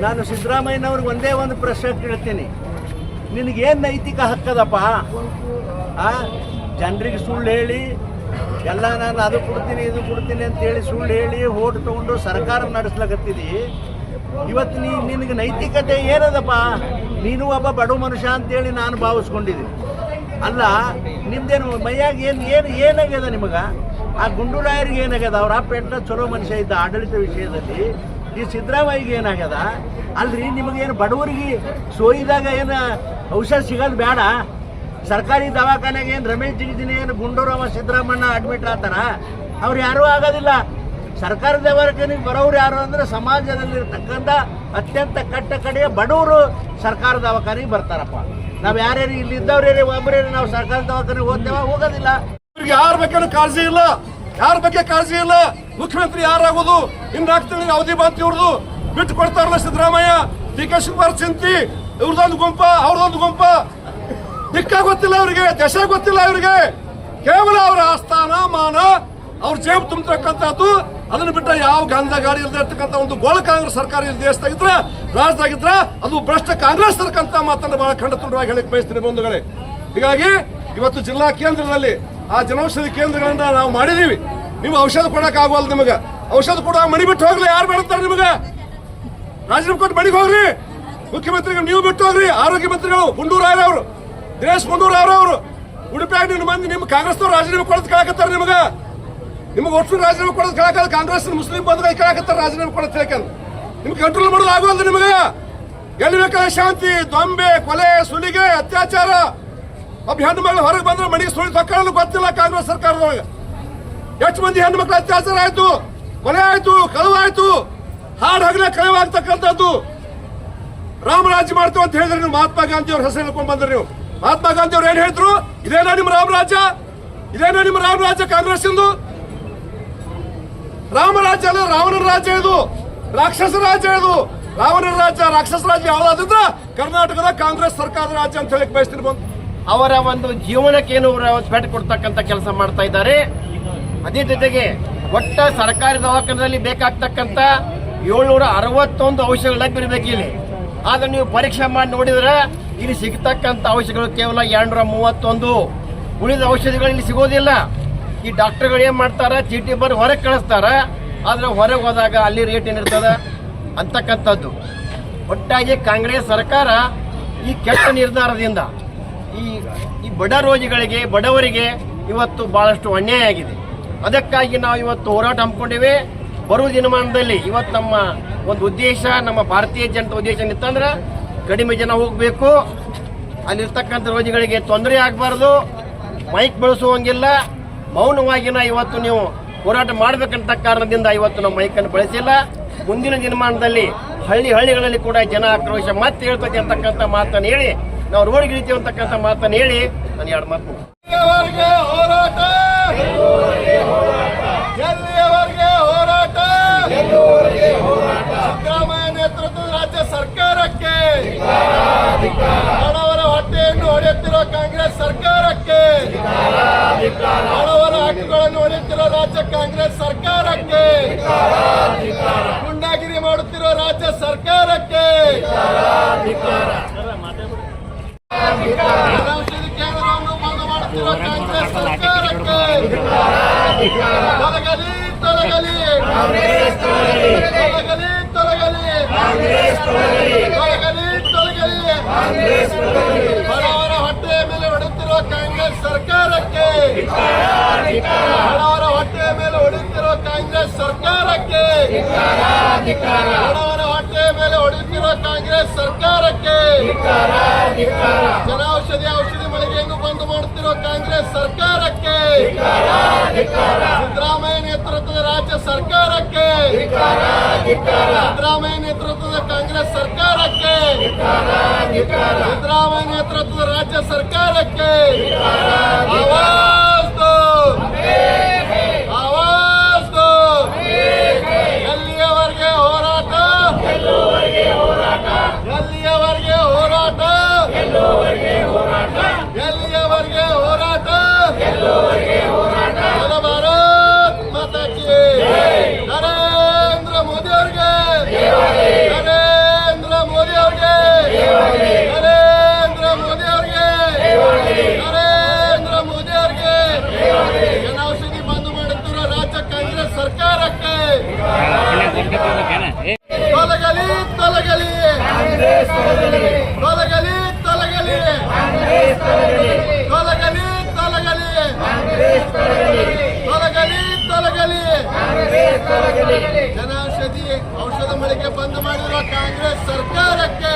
ನಾನು ಸಿದ್ದರಾಮಯ್ಯನವ್ರಿಗೆ ಒಂದೇ ಒಂದು ಪ್ರಶ್ನೆ ಕೇಳ್ತೀನಿ. ನಿನಗೇನು ನೈತಿಕ ಹಕ್ಕದಪ್ಪ? ಆ? ಜನರಿಗೆ ಸುಳ್ಳು ಹೇಳಿ, ಎಲ್ಲ ನಾನು ಅದು ಕೊಡ್ತೀನಿ, ಇದು ಕೊಡ್ತೀನಿ ಅಂತೇಳಿ ಸುಳ್ಳು ಹೇಳಿ ಓಟ್ ತೊಗೊಂಡು ಸರ್ಕಾರ ನಡೆಸ್ಲಕತ್ತಿದಿ. ಇವತ್ತು ನೀ ನಿನಗೆ ನೈತಿಕತೆ ಏನದಪ್ಪ? ನೀನು ಒಬ್ಬ ಬಡ ಮನುಷ್ಯ ಅಂತೇಳಿ ನಾನು ಭಾವಿಸ್ಕೊಂಡಿದ್ದೀನಿ. ಅಲ್ಲ, ನಿಮ್ದೇನು ಮೈಯಾಗ ಏನು ಏನು, ಏನಾಗ್ಯದ ನಿಮಗೆ? ಆ ಗುಂಡೂರಾಯರಿಗೆ ಏನಾಗ್ಯದ? ಅವ್ರ ಪೆಟ್ಟ ಚಲೋ ಮನುಷ್ಯ ಇದ್ದ ಆಡಳಿತ ವಿಷಯದಲ್ಲಿ ಈ ಸಿದ್ದರಾಮಯ್ಯಗೆ ಏನಾಗ್ಯದ? ಅಲ್ರಿ, ನಿಮಗೇನು ಬಡವರಿಗೆ ಸೋಯಿದಾಗ ಏನು ಔಷಧ ಸಿಗೋದು ಬೇಡ ಸರ್ಕಾರಿ ದವಾಖಾನೆಗೆ ಏನು ರಮೇಶ್ ಜಿಗಿದಿನಿ ಏನು ಗುಂಡೂರಾಮ ಸಿದ್ದರಾಮಣ್ಣ ಅಡ್ಮಿಟ್ ಆಗ್ತಾರ? ಅವ್ರು ಯಾರೂ ಆಗೋದಿಲ್ಲ. ಸರ್ಕಾರಿ ದವಾಖಾನೆಗೆ ಬರೋರು ಯಾರು ಅಂದ್ರೆ ಸಮಾಜದಲ್ಲಿರ್ತಕ್ಕಂಥ ಅತ್ಯಂತ ಕಟ್ಟ ಕಡೆಯ ಬಡವರು ಸರ್ಕಾರ ದವಾಖಾನೆಗೆ ಬರ್ತಾರಪ್ಪ. ನಾವು ಯಾರ್ಯಾರು ಇಲ್ಲಿ ಇದ್ದವ್ರೇ ಒಬ್ಬರೇ ನಾವು ಸರ್ಕಾರಿ ದವಾಖಾನೆಗೆ ಹೋಗ್ತೇವ, ಹೋಗೋದಿಲ್ಲ. ಯಾರು ಬೇಕಾದ್ರೂ ಕಾಳಜಿ ಇಲ್ಲ. ಯಾರ ಬಗ್ಗೆ ಕಾಳಜಿ ಇಲ್ಲ? ಮುಖ್ಯಮಂತ್ರಿ ಯಾರಾಗೋದು? ಇನ್ನು ತಿಂಗಳಿಗೆ ಅವಧಿ ಬಂತು ಇವ್ರದು. ಬಿಟ್ಟು ಕೊಡ್ತಾರಲ್ಲ ಸಿದ್ದರಾಮಯ್ಯ. ಡಿ ಕೆ ಶಿವಕುಮಾರ್ ಚಿಂತಿ ಇವ್ರದೊಂದು ಗುಂಪ, ಅವ್ರದೊಂದು ಗುಂಪ. ದಿಕ್ಕ ಗೊತ್ತಿಲ್ಲ ಅವರಿಗೆ ದಶ ಗೊತ್ತಿಲ್ಲ ಅವರಿಗೆ ಕೇವಲ ಅವರ ಆಸ್ಥಾನ, ಮಾನ, ಅವ್ರ ಜೇಬು ತುಂಬತಕ್ಕಂಥದ್ದು. ಅದನ್ನು ಬಿಟ್ಟ ಯಾವ ಗಂಧ ಗಾಡಿ ಇಲ್ಲದೆ ಇರ್ತಕ್ಕಂಥ ಒಂದು ಗೋಳ ಕಾಂಗ್ರೆಸ್ ಸರ್ಕಾರ ಇಲ್ಲಿ ದೇಶದಾಗಿದ್ರ ರಾಜ್ಯದಾಗಿದ್ರ ಅದು ಭ್ರಷ್ಟ ಕಾಂಗ್ರೆಸ್ ಸರ್ಕಂತ ಮಾತನ್ನು ಬಹಳ ಖಂಡ ತುಂಡವಾಗಿ ಹೇಳಕ್ ಬಯಸ್ತೀನಿ ಬಂಧುಗಳೇ. ಹೀಗಾಗಿ ಇವತ್ತು ಜಿಲ್ಲಾ ಕೇಂದ್ರದಲ್ಲಿ ಆ ಜನೌಷಧಿ ಕೇಂದ್ರಗಳನ್ನ ನಾವು ಮಾಡಿದೀವಿ. ನೀವು ಔಷಧ ಕೊಡಕ್ ಆಗೋಲ್ಲ ನಿಮಗೆ. ಔಷಧ ಕೊಡ ಮಣಿ ಬಿಟ್ಟು ಹೋಗ್ಲಿ, ಯಾರು ಮಾಡ್ತಾರೆ ನಿಮಗೆ? ರಾಜೀನಾಮೆ ಕೊಟ್ಟು ಮಣಿಗೆ ಹೋಗ್ರಿ. ಮುಖ್ಯಮಂತ್ರಿಗಳು ನೀವು ಬಿಟ್ಟು ಹೋಗ್ರಿ. ಆರೋಗ್ಯ ಮಂತ್ರಿಗಳು ಗುಂಡೂರಾಯ್ ಅವರು. ದಿನೇಶ್ ಗುಂಡೂರಾಯರ್ ಅವರು. ಉಡುಪಿಯಾಗ ನಿಮ್ಮ ಮಂದಿ, ನಿಮ್ಮ ಕಾಂಗ್ರೆಸ್ನವ್ರು ರಾಜೀನಾಮೆ ಕೊಡೋದು ಕೇಳಕತ್ತಾರೆ ನಿಮಗೆ. ನಿಮಗೆ ಒಟ್ಟು ರಾಜೀನಾಮೆ ಕೊಡೋದು ಕೇಳಕಲ್ಲ ಕಾಂಗ್ರೆಸ್ ಮುಸ್ಲಿಂ ಬಂಧುಗಳು ಕೇಳಕತ್ತಾರೆ ರಾಜೀನಾಮೆ ಕೊಡೋದು ಕೇಳಕಲ್ಲ ನಿಮ್ಗೆ ಕಂಟ್ರೋಲ್ ಮಾಡೋದು ಆಗೋಲ್ಲ ನಿಮಗೆ. ಎಲ್ಲಿ ಶಾಂತಿ ದೊಂಬೆ ಕೊಲೆ, ಸುಲಿಗೆ, ಅತ್ಯಾಚಾರ. ಒಬ್ಬ ಹೆಣ್ಣು ಮಗಳು ಹೊರಗೆ ಬಂದ್ರೆ ಮನೆಗೆ ಸುಳಿ ತಕ್ಕೊಳ್ಳಲು ಗೊತ್ತಿಲ್ಲ ಕಾಂಗ್ರೆಸ್ ಸರ್ಕಾರದೊಳಗೆ. ಎಷ್ಟು ಮಂದಿ ಹೆಣ್ಣು ಮಕ್ಕಳು ಅತ್ಯಾಚಾರ ಆಯ್ತು, ಕೊಲೆ ಆಯ್ತು ಕಳುವಾಯ್ತು ಹಾಡು ಹಗಲೇ ಕಳವಾಗ್ತಕ್ಕಂಥದ್ದು. ರಾಮರಾಜ್ಯ ಮಾಡ್ತೇವೆ ಅಂತ ಹೇಳಿದ್ರೆ ನೀವು ಮಹಾತ್ಮ ಗಾಂಧಿ ಅವ್ರ ಹೆಸರು ಹೇಳ್ಕೊಂಡು ಬಂದ್ರೆ ನೀವು. ಮಹಾತ್ಮ ಗಾಂಧಿ ಅವ್ರು ಏನ್ ಹೇಳಿದ್ರು? ಇದೇನಾ ನಿಮ್ಮ ರಾಮರಾಜ್ಯ ಇದೇನಾ ನಿಮ್ಮ ರಾಮರಾಜ್ಯ ಕಾಂಗ್ರೆಸ್ ಇಂದು ರಾಮರಾಜ್ಯ ಅಲ್ಲ, ರಾವಣನ ರಾಜ್ಯ ಇದು. ರಾಕ್ಷಸ ರಾಜ್ಯ ಇದು. ರಾವಣನ ರಾಜ್ಯ, ರಾಕ್ಷಸ ರಾಜ್ಯ ಯಾವ್ದಾದ್ರೆ ಕರ್ನಾಟಕದ ಕಾಂಗ್ರೆಸ್ ಸರ್ಕಾರದ ರಾಜ್ಯ ಅಂತ ಹೇಳಕ್ ಬಯಸ್ತೀನಿ ಬಂದು. ಅವರ ಒಂದು ಜೀವನಕ್ಕೆ ಏನು ಪೆಟ್ಟು ಕೊಡ್ತಕ್ಕಂಥ ಕೆಲಸ ಮಾಡ್ತಾ ಇದ್ದಾರೆ. ಅದೇ ಜೊತೆಗೆ ಒಟ್ಟ ಸರ್ಕಾರಿ ದವಾಖಾನದಲ್ಲಿ ಬೇಕಾಗ್ತಕ್ಕಂಥ ಏಳ್ನೂರ ಅರವತ್ತೊಂದು ಔಷಧಗಳು ಲಭ್ಯವಿರಬೇಕು ಇಲ್ಲಿ. ಆದ್ರೆ ನೀವು ಪರೀಕ್ಷೆ ಮಾಡಿ ನೋಡಿದ್ರೆ ಇಲ್ಲಿ ಸಿಗ್ತಕ್ಕಂಥ ಔಷಧಗಳು ಕೇವಲ ಎರಡ್ನೂರ ಮೂವತ್ತೊಂದು ಉಳಿದ ಔಷಧಿಗಳು ಇಲ್ಲಿ ಸಿಗೋದಿಲ್ಲ. ಈ ಡಾಕ್ಟರ್ಗಳು ಏನು ಮಾಡ್ತಾರೆ? ಚೀಟಿ ಬರ್ ಹೊರಗೆ ಕಳಿಸ್ತಾರೆ. ಆದ್ರೆ ಹೊರಗೆ ಹೋದಾಗ ಅಲ್ಲಿ ರೇಟ್ ಏನಿರ್ತದ? ಅಂತಕ್ಕಂಥದ್ದು. ಒಟ್ಟಾಗಿ ಕಾಂಗ್ರೆಸ್ ಸರ್ಕಾರ ಈ ಕೆಟ್ಟ ನಿರ್ಧಾರದಿಂದ ಈ ಈ ಬಡ ರೋಗಿಗಳಿಗೆ, ಬಡವರಿಗೆ ಇವತ್ತು ಬಹಳಷ್ಟು ಅನ್ಯಾಯ ಆಗಿದೆ. ಅದಕ್ಕಾಗಿ ನಾವು ಇವತ್ತು ಹೋರಾಟ ಹಮ್ಮಿಕೊಂಡಿವೆ. ಬರುವ ದಿನಮಾನದಲ್ಲಿ ಇವತ್ತು ನಮ್ಮ ಒಂದು ಉದ್ದೇಶ, ನಮ್ಮ ಭಾರತೀಯ ಜನತಾ ಉದ್ದೇಶ ಏನಿತ್ತಂದ್ರೆ ಕಡಿಮೆ ಜನ ಹೋಗಬೇಕು. ಅಲ್ಲಿರ್ತಕ್ಕಂಥ ರೋಗಿಗಳಿಗೆ ತೊಂದರೆ ಆಗಬಾರ್ದು. ಮೈಕ್ ಬಳಸುವಂಗಿಲ್ಲ. ಮೌನವಾಗಿನ ಇವತ್ತು ನೀವು ಹೋರಾಟ ಮಾಡಬೇಕಂತ ಕಾರಣದಿಂದ ಇವತ್ತು ನಾವು ಮೈಕನ್ನು ಬಳಸಿಲ್ಲ. ಮುಂದಿನ ದಿನಮಾನದಲ್ಲಿ ಹಳ್ಳಿ ಹಳ್ಳಿಗಳಲ್ಲಿ ಕೂಡ ಜನ ಆಕ್ರೋಶ, ಮತ್ತೆ ಹೇಳ್ತದೆ ಅಂತಕ್ಕಂಥ ಮಾತನ್ನು ಹೇಳಿ ನಾವು ರೋಡ್ಗೆ ಇಳಿತೀವಿ ಅಂತಕ್ಕಂಥ ಮಾತನ್ನು ಹೇಳಿ ನಾನು ಎರಡು ಮಾತು ಹೋರಾಟ? ಎಲ್ಲಿಯವರೆಗೆ ಹೋರಾಟ? ಸಿದ್ದರಾಮಯ್ಯ ನೇತೃತ್ವದ ರಾಜ್ಯ ಸರ್ಕಾರಕ್ಕೆ? ಬಡವರ ಹೊಟ್ಟೆಯನ್ನು ಹೊಡೆಯುತ್ತಿರುವ ಕಾಂಗ್ರೆಸ್ ಸರ್ಕಾರಕ್ಕೆ? ಬಡವರ ಹಕ್ಕುಗಳನ್ನು ಹೊಡೆಯುತ್ತಿರುವ ರಾಜ್ಯ ಕಾಂಗ್ರೆಸ್ ಸರ್ಕಾರಕ್ಕೆ? ಗುಂಡಾಗಿರಿ ಮಾಡುತ್ತಿರುವ ರಾಜ್ಯ ಸರ್ಕಾರಕ್ಕೆ ಜನೌಷಧಿ ಕೇಂದ್ರವನ್ನು ಬಂದ್ ಮಾಡುತ್ತಿರುವ ಕಾಂಗ್ರೆಸ್ ಸರ್ಕಾರಕ್ಕೆ ತೊಲಗಲಿ ತೊಲಗಲಿ ತೊಲಗಲಿ ತೊಲಗಲಿ ತೊಲಗಲಿ ತೊಲಗಲಿ ಬಡವರ ಹೊಟ್ಟೆಯ ಮೇಲೆ ಹೊಡೆಯುತ್ತಿರುವ ಕಾಂಗ್ರೆಸ್ ಸರ್ಕಾರಕ್ಕೆ ಬಡವರ ಹೊಟ್ಟೆಯ ಮೇಲೆ ಹೊಡೆಯುತ್ತಿರುವ ಕಾಂಗ್ರೆಸ್ ಸರ್ಕಾರಕ್ಕೆ ಮೇಲೆ ಹೊಡೆಯುತ್ತಿರುವ ಕಾಂಗ್ರೆಸ್ ಸರ್ಕಾರಕ್ಕೆ ಜನೌಷಧಿ ಔಷಧಿ ಮಳಿಗೆಯನ್ನು ಬಂದ್ ಮಾಡುತ್ತಿರುವ ಕಾಂಗ್ರೆಸ್ ಸರ್ಕಾರಕ್ಕೆ ಸಿದ್ದರಾಮಯ್ಯ ನೇತೃತ್ವದ ರಾಜ್ಯ ಸರ್ಕಾರಕ್ಕೆ ಸಿದ್ದರಾಮಯ್ಯ ನೇತೃತ್ವದ ಕಾಂಗ್ರೆಸ್ ಸರ್ಕಾರಕ್ಕೆ ಸಿದ್ದರಾಮಯ್ಯ ನೇತೃತ್ವದ ರಾಜ್ಯ ಸರ್ಕಾರಕ್ಕೆ ತೊಲಗಲಿ ತೊಲಗಲಿ. ತೊಲಗಲಿ. ತೊಲಗಲಿ ತೊಲಗಲಿ. ತೊಲಗಲಿ. ತೊಲಗಲಿ ತೊಲಗಲಿ. ಜನೌಷಧಿ ಔಷಧ ಮಳಿಗೆ ಬಂದ್ ಮಾಡಿರುವ ಕಾಂಗ್ರೆಸ್ ಸರ್ಕಾರಕ್ಕೆ.